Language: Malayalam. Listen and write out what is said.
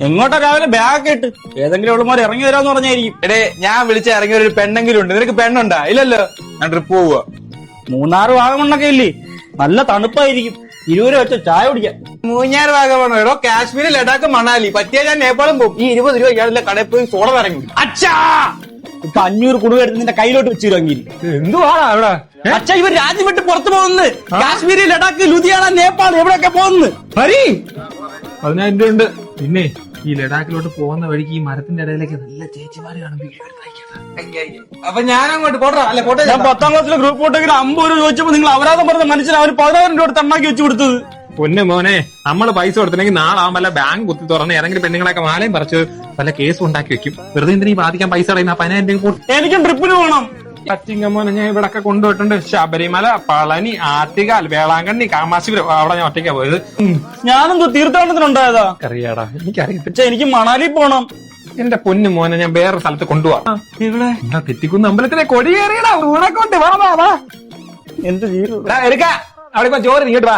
എങ്ങോട്ടാ രാവിലെ ബാഗ് ഇട്ട്? ഏതെങ്കിലും ഉള്ളമാർ ഇറങ്ങി വരാന്ന് പറഞ്ഞായിരിക്കും. എടേ ഞാൻ വിളിച്ച ഇറങ്ങിയ ഒരു പെണ്ണെങ്കിലും ഉണ്ട്. നിനക്ക് പെണ്ണുണ്ടാ? ഇല്ലല്ലോ. ഞാൻ ട്രിപ്പ് പോവുക മൂന്നാറ് വാഗമണ്ണൊക്കെ ഇല്ലേ? നല്ല തണുപ്പായിരിക്കും. ഇരുപത് വെച്ച ചായ കുടിക്കാം. മൂന്നാറ് വാഗമണോ എടോ കാശ്മീർ ലഡാക്ക് മണാലി. പറ്റിയാൽ ഞാൻ നേപ്പാളും പോകും. ഈ ഇരുപത് രൂപ ഇയാളിലെ കടയിൽ പോയി സോളം ഇറങ്ങി അച്ഛാ! ഇപ്പൊ അഞ്ഞൂറ് കുടുംബം എടുത്ത് നിന്റെ കയ്യിലോട്ട് വെച്ചു ഇറങ്ങി എന്തുവാടാ അവിടെ? അച്ഛാ ഇവർ രാജ്യം വിട്ട് പുറത്തു പോകുന്നു കാശ്മീരി ലഡാക്ക് ലുധിയാന നേപ്പാൾ എവിടെയൊക്കെ പോകുന്നു ഹരി പതിനായിരം രൂപ ഉണ്ട് പിന്നെ ഈ ലഡാക്കിലോട്ട് പോകുന്ന വഴിക്ക് ഈ മരത്തിന്റെ ഇടയിലേക്ക് നല്ല ചേച്ചിമാര് കാണുമ്പോൾ അപ്പൊ ഞാൻ അങ്ങോട്ട് പോട്ടോ. അല്ല പോട്ടെ ഞാൻ പത്താം ക്ലാസ്സിലെ ഗ്രൂപ്പ് ഫോട്ടോഗ്രാഫ് അമ്പത് രൂപ ചോദിച്ചപ്പോ നിങ്ങൾ അപരാധം പറഞ്ഞ മനുഷ്യനെ അവർ പതിനായിരം രൂപ തണ്ണാക്കി വെച്ചു കൊടുത്തത്. പൊന്നെ മോനെ നമ്മൾ പൈസ കൊടുത്തില്ലെങ്കിൽ നാളെ വല്ല ബാങ്ക് കുത്തി തുറന്ന് ഏതെങ്കിലും പെണ്ണുങ്ങളൊക്കെ മാലയും പറിച്ച് വല്ല കേസ് ഉണ്ടാക്കി വെക്കും. വെറുതെ എന്തിനീ ബാധിക്കാൻ പൈസ കളയുന്ന? പതിനായിരം എനിക്ക് ട്രിപ്പിന് പോകണം കച്ചിങ്ങ മോനെ ഞാൻ ഇവിടെ ഒക്കെ കൊണ്ടുപോയിട്ടുണ്ട്. ശബരിമല പളനി ആറ്റുകാൽ വേളാങ്കണ്ണി കാമാശിപുരം. അവിടെ ഞാൻ ഒറ്റയ്ക്കാ പോയത്. ഞാനെന്തോ തീർത്ഥാടനത്തിനുണ്ടായതാ. അറിയാടാ എനിക്കറിയാം പക്ഷെ എനിക്ക് മണാലി പോണം. എന്റെ പൊന്നു മോനെ ഞാൻ വേറെ സ്ഥലത്ത് കൊണ്ടുപോവാ. ഇവിടെ തെറ്റിക്കുന്ന അമ്പലത്തിലെ കൊടിയേറിയടാ ഊണക്കൊണ്ട് വാ വാ വാ. എന്ത് എടാ, എടുക്ക. അവിടെ ഇപ്പൊ ചോറ് നീ വാ.